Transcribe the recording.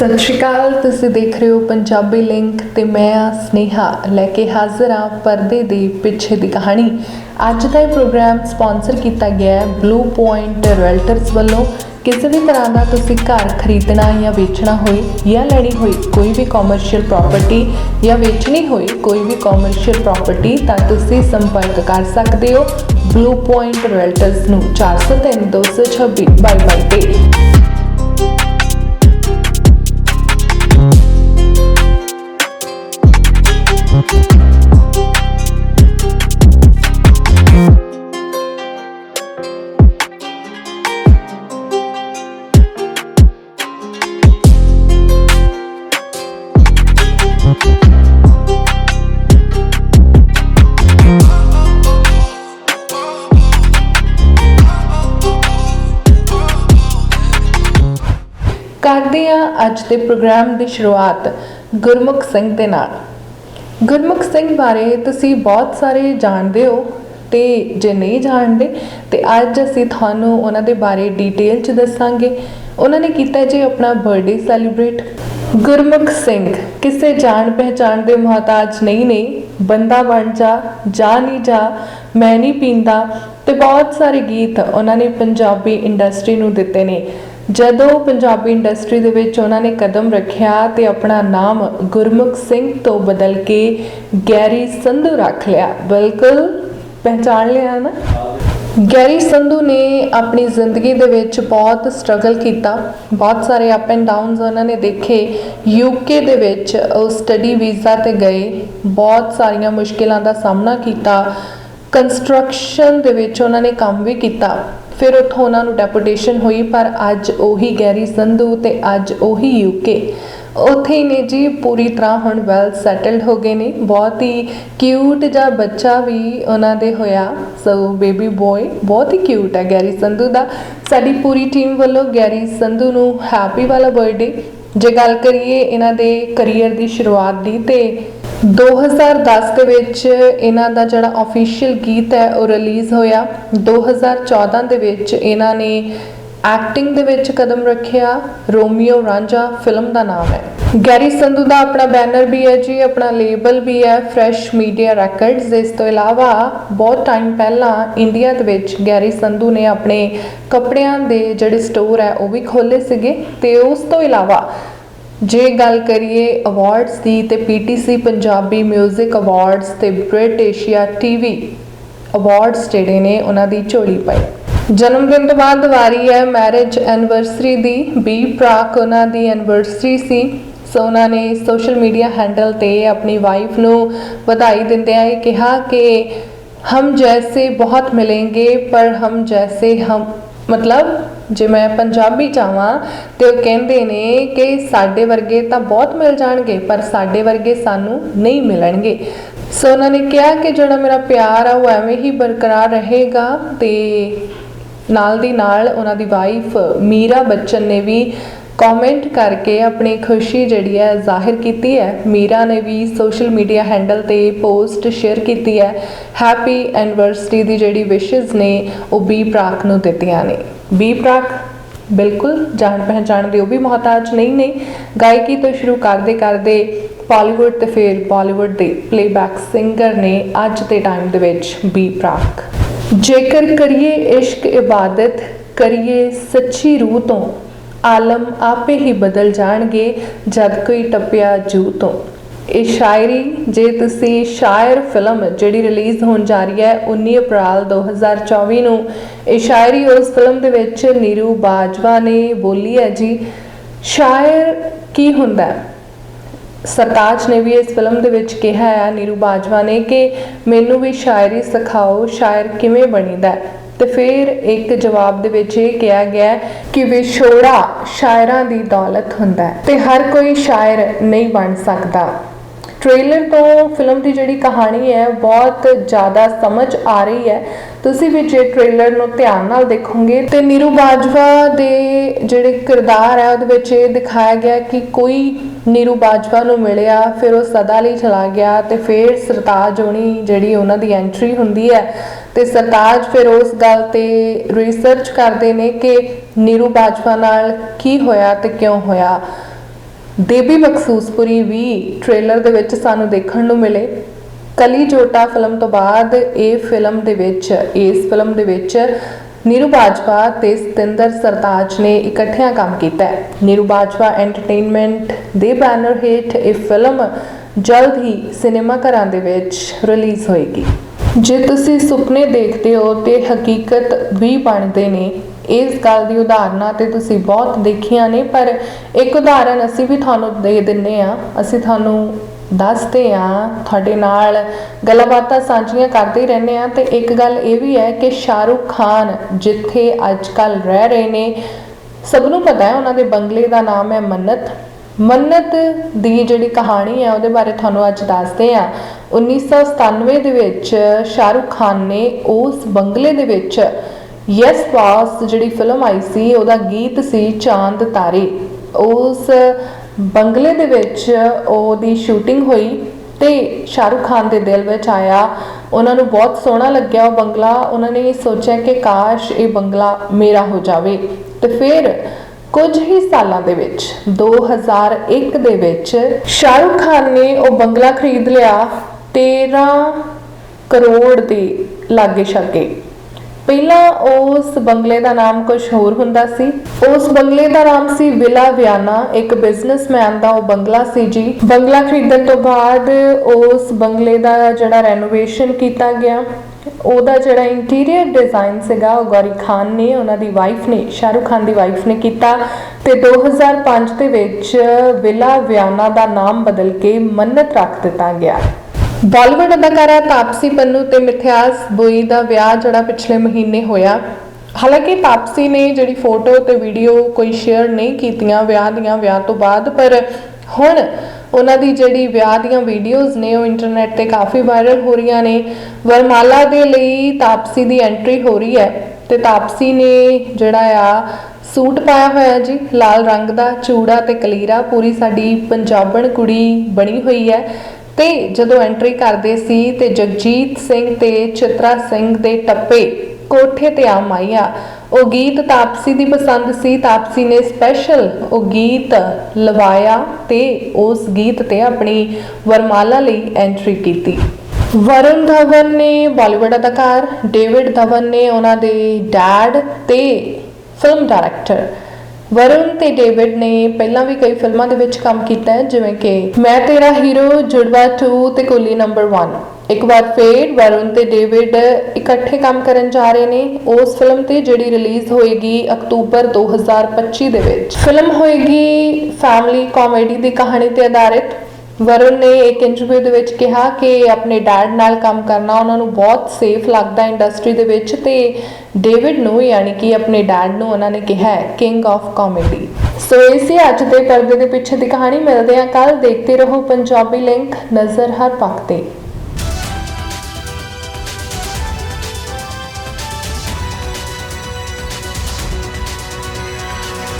ਸਤਿ ਸ਼੍ਰੀ ਅਕਾਲ, ਤੁਸੀਂ ਦੇਖ ਰਹੇ ਹੋ ਪੰਜਾਬੀ ਲਿੰਕ ਤੇ ਮੈਂ ਆ ਸਨੇਹਾ, ਲੈ ਕੇ ਹਾਜ਼ਰ ਹਾਂ ਪਰਦੇ ਦੇ ਪਿੱਛੇ ਦੀ ਕਹਾਣੀ। ਅੱਜ ਦਾ ਇਹ ਪ੍ਰੋਗਰਾਮ ਸਪਾਂਸਰ ਕੀਤਾ ਗਿਆ ਹੈ ਬਲੂ ਪੁਆਇੰਟ ਰੈਲਟਰਸ ਵੱਲੋਂ। ਕਿਸੇ ਵੀ ਤਰ੍ਹਾਂ ਦਾ ਤੁਸੀਂ ਘਰ ਖਰੀਦਣਾ ਜਾਂ ਵੇਚਣਾ ਹੋਏ ਜਾਂ ਲੈਣੀ ਹੋਈ ਕੋਈ ਵੀ ਕਮਰਸ਼ੀਅਲ ਪ੍ਰਾਪਰਟੀ ਜਾਂ ਵੇਚਣੀ ਹੋਈ ਕੋਈ ਵੀ ਕਮਰਸ਼ੀਅਲ ਪ੍ਰਾਪਰਟੀ ਤਾਂ ਤੁਸੀਂ ਸੰਪਰਕ ਕਰ ਸਕਦੇ ਹੋ ਬਲੂ ਪੁਆਇੰਟ ਰੈਲਟਰਸ ਨੂੰ 403 226 22 ਤੇ। ਕਰਦੇ ਹਾਂ ਅੱਜ ਦੇ ਪ੍ਰੋਗਰਾਮ ਦੀ ਸ਼ੁਰੂਆਤ ਗੁਰਮੁਖ ਸਿੰਘ ਦੇ ਨਾਲ। ਗੁਰਮੁਖ ਸਿੰਘ ਬਾਰੇ ਤੁਸੀਂ ਬਹੁਤ ਸਾਰੇ ਜਾਣਦੇ ਹੋ ਤੇ ਜੇ ਨਹੀਂ ਜਾਣਦੇ, ਤੇ ਅੱਜ ਅਸੀਂ ਤੁਹਾਨੂੰ ਉਹਨਾਂ ਦੇ ਬਾਰੇ ਡਿਟੇਲ ਚ ਦੱਸਾਂਗੇ। ਉਹਨਾਂ ਨੇ ਕੀਤਾ ਜੇ ਆਪਣਾ ਬਰਥਡੇ ਸੈਲੀਬ੍ਰੇਟ ਗੁਰਮੁਖ ਸਿੰਘ, ਕਿਸੇ ਜਾਣ ਪਹਿਚਾਣ ਦੇ ਮੁਹਤਾਜ ਨਹੀਂ ਨੇ। ਬੰਦਾ ਬਣ ਜਾ ਜਾ ਨਹੀਂ ਜਾ, ਮੈਂ ਨਹੀਂ ਪੀਂਦਾ ਤੇ ਬਹੁਤ ਸਾਰੇ ਗੀਤ ਉਹਨਾਂ ਨੇ ਪੰਜਾਬੀ ਇੰਡਸਟਰੀ ਨੂੰ ਦਿੱਤੇ ਨੇ। ਜਦੋਂ ਪੰਜਾਬੀ ਇੰਡਸਟਰੀ ਦੇ ਵਿੱਚ ਉਹਨਾਂ ਨੇ ਕਦਮ ਰੱਖਿਆ ਤੇ ਆਪਣਾ ਨਾਮ ਗੁਰਮੁਖ ਸਿੰਘ ਤੋਂ ਬਦਲ ਕੇ ਗੈਰੀ ਸੰਧੂ ਰੱਖ ਲਿਆ। ਬਿਲਕੁਲ ਪਹਿਚਾਨ ਲਿਆ ਨਾ? ਗੈਰੀ ਸੰਧੂ ਨੇ ਆਪਣੀ ਜ਼ਿੰਦਗੀ ਦੇ ਵਿੱਚ ਬਹੁਤ ਸਟਰਗਲ ਕੀਤਾ। ਬਹੁਤ ਸਾਰੇ ਅਪ ਐਂਡ ਡਾਊਨਸ ਉਹਨਾਂ ਨੇ ਦੇਖੇ। ਯੂਕੇ ਦੇ ਵਿੱਚ ਉਹ ਸਟੱਡੀ ਵੀਜ਼ਾ ਤੇ ਗਏ। ਬਹੁਤ ਸਾਰੀਆਂ ਮੁਸ਼ਕਿਲਾਂ ਦਾ ਸਾਹਮਣਾ ਕੀਤਾ। ਕੰਸਟਰਕਸ਼ਨ ਦੇ ਵਿੱਚ ਉਹਨਾਂ ਨੇ ਕੰਮ ਵੀ ਕੀਤਾ। ਫਿਰ ਉੱਥੋਂ ਉਹਨਾਂ ਨੂੰ ਡੈਪੂਟੇਸ਼ਨ ਹੋਈ, ਪਰ ਅੱਜ ਉਹੀ ਗੈਰੀ ਸੰਧੂ ਤੇ ਅੱਜ ਉਹੀ ਯੂਕੇ ਉੱਥੇ ਹੀ ਨੇ ਜੀ, ਪੂਰੀ ਤਰ੍ਹਾਂ ਹੁਣ ਵੈਲ ਸੈਟਲਡ ਹੋ ਗਏ ਨੇ। ਬਹੁਤ ਹੀ ਕਿਊਟ ਜਿਹਾ ਬੱਚਾ ਵੀ ਉਹਨਾਂ ਦੇ ਹੋਇਆ। ਸੋ ਬੇਬੀ ਬॉय ਬਹੁਤ ਹੀ ਕਿਊਟ ਹੈ ਗੈਰੀ ਸੰਧੂ ਦਾ। ਸਾਡੀ ਪੂਰੀ ਟੀਮ ਵੱਲੋਂ ਗੈਰੀ ਸੰਧੂ ਨੂੰ ਹੈਪੀ ਵਾਲਾ ਬਰਥਡੇ ਜੇ ਗੱਲ ਕਰੀਏ ਇਹਨਾਂ ਦੇ ਕੈਰੀਅਰ ਦੀ ਸ਼ੁਰੂਆਤ ਦੀ ਤੇ 2010 ਦੇ ਵਿੱਚ ਇਹਨਾਂ ਦਾ ਜਿਹੜਾ ਅਫੀਸ਼ੀਅਲ ਗੀਤ ਹੈ, ਉਹ ਰਿਲੀਜ਼ ਹੋਇਆ। 2014 ਦੇ ਵਿੱਚ ਇਹਨਾਂ ਨੇ ਐਕਟਿੰਗ ਦੇ ਵਿੱਚ ਕਦਮ ਰੱਖਿਆ। ਰੋਮੀਓ ਰਾਂਝਾ ਫਿਲਮ ਦਾ ਨਾਮ ਹੈ। ਗੈਰੀ ਸੰਧੂ ਦਾ ਆਪਣਾ ਬੈਨਰ ਵੀ ਹੈ ਜੀ, ਆਪਣਾ ਲੇਬਲ ਵੀ ਹੈ ਫਰੈਸ਼ ਮੀਡੀਆ ਰੈਕਰਡਸ ਇਸ ਤੋਂ ਇਲਾਵਾ ਬਹੁਤ ਟਾਈਮ ਪਹਿਲਾਂ ਇੰਡੀਆ ਦੇ ਵਿੱਚ ਗੈਰੀ ਸੰਧੂ ਨੇ ਆਪਣੇ ਕੱਪੜਿਆਂ ਦੇ ਜਿਹੜੇ ਸਟੋਰ ਹੈ, ਉਹ ਵੀ ਖੋਲੇ ਸੀਗੇ। ਤੇ ਉਸ ਤੋਂ ਇਲਾਵਾ ਜੇ ਗੱਲ ਕਰੀਏ ਅਵਾਰਡਸ ਦੀ ਤੇ ਪੀਟੀਸੀ ਪੰਜਾਬੀ 뮤직 ਅਵਾਰਡਸ ਤੇ ਬ੍ਰਿਟ ਏਸ਼ੀਆ ਟੀਵੀ ਅਵਾਰਡਸ ਜਿਹੜੇ ਨੇ ਉਹਨਾਂ ਦੀ ਝੋਲੀ ਪਾਈ। ਜਨਮ ਦਿਨ ਤੋਂ ਬਾਅਦ ਵਾਰੀ ਹੈ ਮੈਰਿਜ ਐਨਵਰਸਰੀ ਦੀ, ਬੀ ਪ੍ਰਾਕ ਉਹਨਾਂ ਦੀ ਐਨਵਰਸਰੀ ਸੀ। ਸੋ ਉਹਨਾਂ ਨੇ ਸੋਸ਼ਲ ਮੀਡੀਆ ਹੈਂਡਲ ਤੇ ਆਪਣੀ ਵਾਈਫ ਨੂੰ ਵਧਾਈ ਦਿੰਦਿਆਂ ਇਹ ਕਿਹਾ ਕਿ ਹਮ ਜੈਸੇ ਬਹੁਤ ਮਿਲेंगे ਪਰ ਹਮ ਜੈਸੇ ਹਮ ਮਤਲਬ ਜੇ ਮੈਂ ਪੰਜਾਬੀ ਚਾਹਾਂ ਤੇ ਉਹ ਕਹਿੰਦੇ ਨੇ ਕਿ ਸਾਡੇ ਵਰਗੇ ਤਾਂ ਬਹੁਤ ਮਿਲ ਜਾਣਗੇ, ਪਰ ਸਾਡੇ ਵਰਗੇ ਸਾਨੂੰ ਨਹੀਂ ਮਿਲਣਗੇ। ਸੋ ਉਹਨਾਂ ਨੇ ਕਿਹਾ ਕਿ ਜਿਹੜਾ ਮੇਰਾ ਪਿਆਰ ਆ, ਉਹ ਐਵੇਂ ਹੀ ਬਰਕਰਾਰ ਰਹੇਗਾ ਤੇ ਨਾਲ ਦੀ ਨਾਲ ਉਹਨਾਂ ਦੀ ਵਾਈਫ ਮੀਰਾ ਬੱਚਨ ਨੇ ਵੀ ਕਮੈਂਟ ਕਰਕੇ ਆਪਣੀ ਖੁਸ਼ੀ ਜਿਹੜੀ ਹੈ ਜ਼ਾਹਿਰ ਕੀਤੀ ਹੈ। ਮੀਰਾ ਨੇ ਵੀ ਸੋਸ਼ਲ ਮੀਡੀਆ ਹੈਂਡਲ ਤੇ ਪੋਸਟ ਸ਼ੇਅਰ ਕੀਤੀ ਹੈ। ਹੈਪੀ ਐਨਵਰਸਰੀ ਦੀ ਜਿਹੜੀ ਵਿਸ਼ੇਸ ਨੇ, ਉਹ ਬੀ ਪ੍ਰਾਕ ਨੂੰ ਦਿੱਤੀਆਂ ਨੇ। ਬੀ ਪ੍ਰਾਕ ਬਿਲਕੁਲ ਜਾਣ ਪਹਿਚਾਣ ਦੇ ਉਹ ਵੀ ਮੁਹਤਾਜ ਨਹੀਂ ਨੇ। ਗਾਇਕੀ ਤੋਂ ਸ਼ੁਰੂ ਕਰਦੇ ਕਰਦੇ ਬਾਲੀਵੁੱਡ ਤੇ ਫਿਰ ਬਾਲੀਵੁੱਡ ਦੇ ਪਲੇਬੈਕ ਸਿੰਗਰ ਨੇ ਅੱਜ ਦੇ ਟਾਈਮ ਦੇ ਵਿੱਚ ਬੀ ਪ੍ਰਾਕ ਜੇਕਰ ਕਰੀਏ ਇਸ਼ਕ ਇਬਾਦਤ, ਕਰੀਏ ਸੱਚੀ ਰੂਹ ਤੋਂ ਆਲਮ ਆਪੇ ਹੀ ਬਦਲ ਜਾਣਗੇ ਜਦ ਕੋਈ ਟੱਪਿਆ ਜੂ ਤੋਂ। ਇਹ ਸ਼ਾਇਰੀ, ਜੇ ਤੁਸੀਂ ਸ਼ਾਇਰ ਫਿਲਮ ਜਿਹੜੀ ਰਿਲੀਜ਼ ਹੋਣ ਜਾ ਰਹੀ ਹੈ 19 ਅਪ੍ਰੈਲ 2024 ਨੂੰ, ਇਹ ਸ਼ਾਇਰੀ ਉਸ ਫਿਲਮ ਦੇ ਵਿੱਚ ਨੀਰੂ ਬਾਜਵਾ ਨੇ ਬੋਲੀ ਹੈ ਜੀ। ਸ਼ਾਇਰ ਕੀ ਹੁੰਦਾ ਹੈ? ਸਰਤਾਜ ਨੇ ਵੀ ਇਸ ਫਿਲਮ ਦੇ ਵਿੱਚ ਕਿਹਾ ਹੈ, ਨੀਰੂ ਬਾਜਵਾ ਨੇ ਕਿ ਮੈਨੂੰ ਵੀ ਸ਼ਾਇਰੀ ਸਿਖਾਓ, ਸ਼ਾਇਰ ਕਿਵੇਂ ਬਣੀਦਾ ਤੇ ਫਿਰ ਇੱਕ ਜਵਾਬ ਦੇ ਵਿੱਚ ਇਹ ਕਿਹਾ ਗਿਆ ਕਿ ਵਿਛੋੜਾ ਸ਼ਾਇਰਾਂ ਦੀ ਦੌਲਤ ਹੁੰਦਾ ਹੈ ਤੇ ਹਰ ਕੋਈ ਸ਼ਾਇਰ ਨਹੀਂ ਬਣ ਸਕਦਾ। ਟ੍ਰੇਲਰ ਤੋਂ ਫਿਲਮ ਦੀ ਜਿਹੜੀ ਕਹਾਣੀ ਹੈ, ਬਹੁਤ ਜ਼ਿਆਦਾ ਸਮਝ ਆ ਰਹੀ ਹੈ। ਤੁਸੀਂ ਵੀ ਜੇ ਟ੍ਰੇਲਰ ਨੂੰ ਧਿਆਨ ਨਾਲ ਦੇਖੋਗੇ। ਤੇ ਨੀਰੂ ਬਾਜਵਾ ਦੇ ਜਿਹੜੇ ਕਿਰਦਾਰ ਹੈ ਉਹਦੇ ਵਿੱਚ ਇਹ ਦਿਖਾਇਆ ਗਿਆ ਕਿ ਕੋਈ ਨੀਰੂ ਬਾਜਵਾ ਨੂੰ ਮਿਲਿਆ, ਫਿਰ ਉਹ ਸਦਾ ਲਈ ਚਲਾ ਗਿਆ ਤੇ ਫਿਰ ਸਰਤਾਜ ਹੋਣੀ ਜਿਹੜੀ ਉਹਨਾਂ ਦੀ ਐਂਟਰੀ ਹੁੰਦੀ ਹੈ ਤੇ ਸਰਤਾਜ ਫਿਰ ਉਸ ਗੱਲ ਤੇ ਰਿਸਰਚ ਕਰਦੇ ਨੇ ਕਿ ਨੀਰੂ ਬਾਜਵਾ ਨਾਲ ਕੀ ਹੋਇਆ ਤੇ ਕਿਉਂ ਹੋਇਆ। ਦੇਬੀ ਮਖਸੂਸਪੁਰੀ ਵੀ ਟ੍ਰੇਲਰ ਦੇ ਵਿੱਚ ਸਾਨੂੰ ਦੇਖਣ ਨੂੰ ਮਿਲੇ। ਕਲੀ ਜੋਟਾ ਫਿਲਮ ਤੋਂ ਬਾਅਦ ਇਹ ਫਿਲਮ ਦੇ ਵਿੱਚ, ਇਸ ਫਿਲਮ ਦੇ ਵਿੱਚ ਨੀਰੂ ਬਾਜਵਾ ਤੇ ਸਤਿੰਦਰ ਸਰਤਾਜ ਨੇ ਇਕੱਠਿਆਂ ਕੰਮ ਕੀਤਾ ਹੈ। ਨੀਰੂ ਬਾਜਵਾ ਐਂਟਰਟੇਨਮੈਂਟ ਦੇ ਬੈਨਰ ਹੇਠ ਇਹ ਫਿਲਮ ਜਲਦ ਹੀ ਸਿਨੇਮਾ ਘਰਾਂ ਦੇ ਵਿੱਚ ਰਿਲੀਜ਼ ਹੋਏਗੀ। ਜੇ ਤੁਸੀਂ ਸੁਪਨੇ ਦੇਖਦੇ ਹੋ ਤੇ ਹਕੀਕਤ ਵੀ ਬਣਦੇ ਨੇ, ਇਸ ਗੱਲ ਦੀ ਉਦਾਹਰਨਾਂ ਤੇ ਤੁਸੀਂ ਬਹੁਤ ਦੇਖੀਆਂ ਨੇ, ਪਰ ਇੱਕ ਉਦਾਹਰਨ ਅਸੀਂ ਵੀ ਤੁਹਾਨੂੰ ਦੇ ਦਿੰਨੇ ਆ ਅਸੀਂ ਤੁਹਾਨੂੰ ਦੱਸਦੇ ਆ, ਤੁਹਾਡੇ ਨਾਲ ਗੱਲਾਂ ਬਾਤਾਂ ਸਾਂਝੀਆਂ ਕਰਦੇ ਹੀ ਰਹਿੰਦੇ ਆ ਤੇ ਇੱਕ ਗੱਲ ਇਹ ਵੀ ਹੈ ਕਿ ਸ਼ਾਹਰੁਖ ਖਾਨ ਜਿੱਥੇ ਅੱਜ ਕੱਲ ਰਹਿ ਰਹੇ ਨੇ, ਸਭ ਨੂੰ ਪਤਾ ਹੈ ਉਹਨਾਂ ਦੇ ਬੰਗਲੇ ਦਾ ਨਾਮ ਹੈ ਮੰਨਤ। ਮੰਨਤ ਦੀ ਜਿਹੜੀ ਕਹਾਣੀ ਹੈ ਉਹਦੇ ਬਾਰੇ ਤੁਹਾਨੂੰ ਅੱਜ ਦੱਸਦੇ ਆ। 1997 ਦੇ ਵਿੱਚ ਸ਼ਾਹਰੁਖ ਖਾਨ ਨੇ ਉਸ ਬੰਗਲੇ ਦੇ ਵਿੱਚ ਯੈਸ ਬਾਸ ਜਿਹੜੀ ਫਿਲਮ ਆਈ ਸੀ, ਉਹਦਾ ਗੀਤ ਸੀ ਚਾਂਦ ਤਾਰੇ। ਉਸ ਬੰਗਲੇ ਦੇ ਵਿੱਚ ਉਹਦੀ ਸ਼ੂਟਿੰਗ ਹੋਈ ਤੇ ਸ਼ਾਹਰੁਖ ਖਾਨ ਦੇ ਦਿਲ ਵਿੱਚ ਆਇਆ। ਉਹਨਾਂ ਨੂੰ ਬਹੁਤ ਸੋਹਣਾ ਲੱਗਿਆ ਉਹ ਬੰਗਲਾ। ਉਹਨਾਂ ਨੇ ਸੋਚਿਆ ਕਿ ਕਾਸ਼ ਇਹ ਬੰਗਲਾ ਮੇਰਾ ਹੋ ਜਾਵੇ। ਤੇ ਫਿਰ ਕੁਝ ਹੀ ਸਾਲਾਂ ਦੇ ਵਿੱਚ 2001 ਦੇ ਵਿੱਚ ਸ਼ਾਹਰੁਖ ਖਾਨ ਨੇ ਉਹ ਬੰਗਲਾ ਖਰੀਦ ਲਿਆ 13 ਕਰੋੜ ਦੇ ਲਾਗੇ ਛਾਗੇ ਪਹਿਲਾਂ ਉਸ ਬੰਗਲੇ ਦਾ ਨਾਮ ਕੁਝ ਹੋਰ ਹੁੰਦਾ ਸੀ। ਉਸ ਬੰਗਲੇ ਦਾ ਨਾਮ ਸੀ ਵਿਲਾ ਵਿਆਨਾ, ਇੱਕ ਬਿਜ਼ਨਸਮੈਨ ਦਾ ਉਹ ਬੰਗਲਾ ਸੀ ਜੀ। ਬੰਗਲਾ ਖਰੀਦਣ ਤੋਂ ਬਾਅਦ ਉਸ ਬੰਗਲੇ ਦਾ ਜਿਹੜਾ ਰੈਨੋਵੇਸ਼ਨ ਕੀਤਾ ਗਿਆ, ਉਹਦਾ ਜਿਹੜਾ ਇੰਟੀਰੀਅਰ ਡਿਜ਼ਾਈਨ ਸੀਗਾ, ਉਹ ਗੌਰੀ ਖਾਨ ਨੇ, ਉਹਨਾਂ ਦੀ ਵਾਈਫ ਨੇ, ਸ਼ਾਹਰੁਖ ਖਾਨ ਦੀ ਵਾਈਫ ਨੇ ਕੀਤਾ ਤੇ 2005 ਦੇ ਵਿੱਚ ਵਿਲਾ ਵਿਆਨਾ ਦਾ ਨਾਮ ਬਦਲ ਕੇ ਮੰਨਤ ਰੱਖ ਦਿੱਤਾ ਗਿਆ। ਬਾਲੀਵੁੱਡ ਅਦਾਕਾਰਾ ਤਾਪਸੀ ਪੰਨੂ ਤੇ ਮਿਥਿਆਸ ਬੋਈ ਦਾ ਵਿਆਹ ਜਿਹੜਾ ਪਿਛਲੇ ਮਹੀਨੇ ਹੋਇਆ। ਹਾਲਾਂਕਿ ਤਾਪਸੀ ਨੇ ਜਿਹੜੀ ਫੋਟੋ ਤੇ ਵੀਡੀਓ ਕੋਈ ਸ਼ੇਅਰ ਨਹੀਂ ਕੀਤੀਆਂ ਵਿਆਹ ਦੀਆਂ ਵਿਆਹ ਤੋਂ ਬਾਅਦ, ਪਰ ਹੁਣ ਉਹਨਾਂ ਦੀ ਜਿਹੜੀ ਵਿਆਹ ਦੀਆਂ ਵੀਡੀਓਜ਼ ਨੇ ਉਹ ਇੰਟਰਨੈਟ ਤੇ ਕਾਫੀ ਵਾਇਰਲ ਹੋ ਰਹੀਆਂ ਨੇ। ਵਰਮਾਲਾ ਦੇ ਲਈ ਤਾਪਸੀ ਦੀ ਐਂਟਰੀ ਹੋ ਰਹੀ ਹੈ ਤੇ ਤਾਪਸੀ ਨੇ ਜਿਹੜਾ ਆ ਸੂਟ ਪਾਇਆ ਹੋਇਆ ਜੀ, ਲਾਲ ਰੰਗ ਦਾ, ਚੂੜਾ ਤੇ ਕਲੀਰਾ, ਪੂਰੀ ਸਾਡੀ ਪੰਜਾਬਣ ਕੁੜੀ ਬਣੀ ਹੋਈ ਹੈ। ਤੇ ਜਦੋਂ ਐਂਟਰੀ ਕਰਦੇ ਸੀ ਤੇ ਜਗਜੀਤ ਸਿੰਘ ਤੇ ਚਿਤਰਾ ਸਿੰਘ ਦੇ ਟੱਪੇ ਕੋਠੇ ਤੇ ਆ ਮਾਈਆ। ਉਹ ਗੀਤ ਤਾਪਸੀ ਦੀ ਪਸੰਦ ਸੀ। ਤਾਪਸੀ ਨੇ ਸਪੈਸ਼ਲ ਉਹ ਗੀਤ ਲਵਾਇਆ ਤੇ ਉਸ ਗੀਤ ਤੇ ਆਪਣੀ ਵਰਮਾਲਾ ਲਈ ਐਂਟਰੀ ਕੀਤੀ। ਵਰੁਣ ਧਵਨ ਨੇ ਬਾਲੀਵੁੱਡ ਅਦਾਕਾਰ ਡੇਵਿਡ ਧਵਨ ਨੇ ਉਹਨਾਂ ਦੇ ਡੈਡ ਤੇ ਫਿਲਮ ਡਾਇਰੈਕਟਰ ਵਰੁਣ ਤੇ ਡੇਵਿਡ ਨੇ ਪਹਿਲਾਂ ਵੀ ਕਈ ਫਿਲਮਾਂ ਦੇ ਵਿੱਚ ਕੰਮ ਕੀਤਾ ਹੈ, ਜਿਵੇਂ ਕਿ ਮੈਂ ਤੇਰਾ ਹੀਰੋ, ਜੁੜਵਾ 2 ਤੇ ਕੁਲੀ ਨੰਬਰ 1 ਇੱਕ ਵਾਰ ਫੇਰ ਵਰੁਣ ਤੇ ਡੇਵਿਡ ਇਕੱਠੇ ਕੰਮ ਕਰਨ ਜਾ ਰਹੇ ਨੇ। ਉਸ ਫਿਲਮ ਤੇ ਜਿਹੜੀ ਰਿਲੀਜ਼ ਹੋਏਗੀ ਅਕਤੂਬਰ 2025 ਦੇ ਵਿੱਚ। ਫਿਲਮ ਹੋਏਗੀ ਫੈਮਿਲੀ ਕਾਮੇਡੀ ਦੀ ਕਹਾਣੀ ਤੇ ਆਧਾਰਿਤ। ਵਰੁਣ ਨੇ ਇੱਕ ਇੰਟਰਵਿਊ ਦੇ ਵਿੱਚ ਕਿਹਾ ਕਿ ਆਪਣੇ ਡੈਡ ਨਾਲ ਕੰਮ ਕਰਨਾ ਉਹਨਾਂ ਨੂੰ ਬਹੁਤ ਸੇਫ ਲੱਗਦਾ ਇੰਡਸਟਰੀ ਦੇ ਵਿੱਚ ਤੇ ਡੇਵਿਡ ਨੂੰ ਯਾਨੀ ਕਿ ਆਪਣੇ ਡੈਡ ਨੂੰ ਉਹਨਾਂ ਨੇ ਕਿਹਾ ਹੈ ਕਿੰਗ ਆਫ ਕਾਮੇਡੀ ਸੋ ਇਹ ਸੀ ਅੱਜ ਦੇ ਪਰਦੇ ਦੇ ਪਿੱਛੇ ਦੀ ਕਹਾਣੀ ਮਿਲਦੇ ਹਾਂ। ਕੱਲ ਦੇਖਦੇ ਰਹੋ ਪੰਜਾਬੀ ਲਿੰਕ ਨਜ਼ਰ ਹਰ ਪੱਖ ਤੇ।